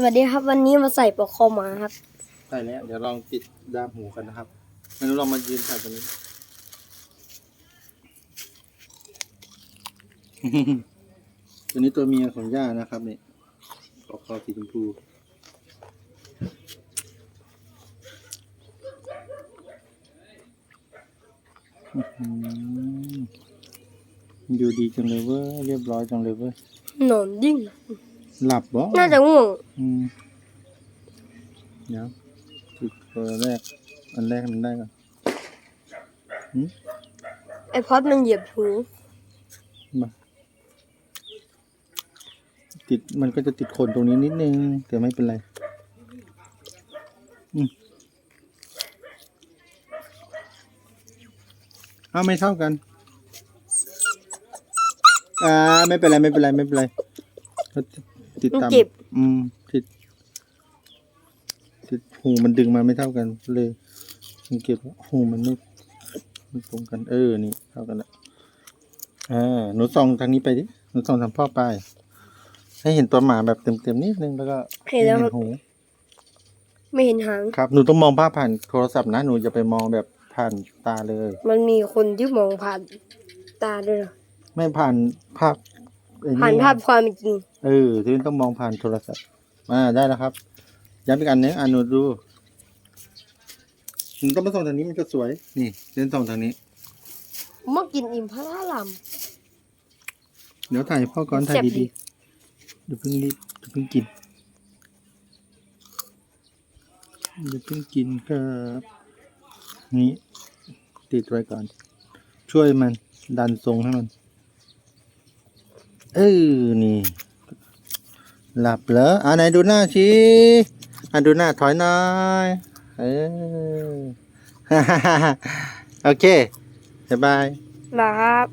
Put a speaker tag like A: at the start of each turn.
A: สวัสดีครับ วันนี้มาใส่ปลอกคอหมาครับ
B: ใช่แล้วเดี๋ยวลองติดดามหูกันนะครับไม่รู้ลองมายืนถ่ายตรงนี้ ตัวนี้ตัวเมียของย่านะครับนี่ปอกคอสีชมพูอื้อหือดูดีจังเลยเว้ยเรียบร้อยจังเลยเว้ย
A: หนอนดิ้ง
B: หลับบ่
A: น่าจะง่วง
B: อืมเดี๋ยวติดตัวแรก อันแรกมันได้ก่อน
A: ไอพอดมันเหยียบหู
B: มาติดมันก็จะติดขนตรงนี้นิดนึงแต่ไม่เป็นไร อืมเอาไม่เท่ากันอ่าไม่เป็นไรไม่เป็นไรไม่เป็นไรก็ ติดติด
A: มัน
B: ตาม
A: เจ็บ
B: อืมติดติดหูมันดึงมาไม่เท่ากันเลยสังเกตว่าหูมันไม่ไม่ตรงกันเออนี่เท่ากันแล้วอ่าหนูส่องทางนี้ไปดิหนูส่องทางพ่อไป ให้เห็นตัวหมาแบบเต็มๆนิดนึงแล้วก็
A: เห็นแล้วครับ
B: หู
A: ไม่เห็นหาง
B: ครับ หนูต้องมองภาพผ่านโทรศัพท์นะ หนูจะไปมองแบบผ่านตาเลย
A: มันมีคนที่มองผ่านตาด้วยเหรอ
B: ไม่ผ่านภาพ ไอ้
A: ผ่านภาพความเป็นจริง
B: เออที่ต้องมองผ่านโทรศัพท์อ่าได้แล้วครับย้ำอีกอันนึงอ่าหนูดูหนูต้องมาส่องทางนี้มันจะสวย นี่เดินส่องทางนี้
A: เมื่อกินอิ่มพระลาม
B: เดี๋ยวถ่ายพ่อก่อนถ่าย
A: แซ่บดี
B: ดีๆเดี๋ยวเพิ่งรีบเดี๋ยวเพิ่งกินเดี๋ยวเพิ่งกินครับนี่ติดไว้ก่อน ช่วยมันดันทรงให้มัน เออนี่ หลับเหรออ่าไหนดูหน้าชี้อ่าดูหน้าถอยหน่อยเออ โอเคบายบาย
A: นะครับ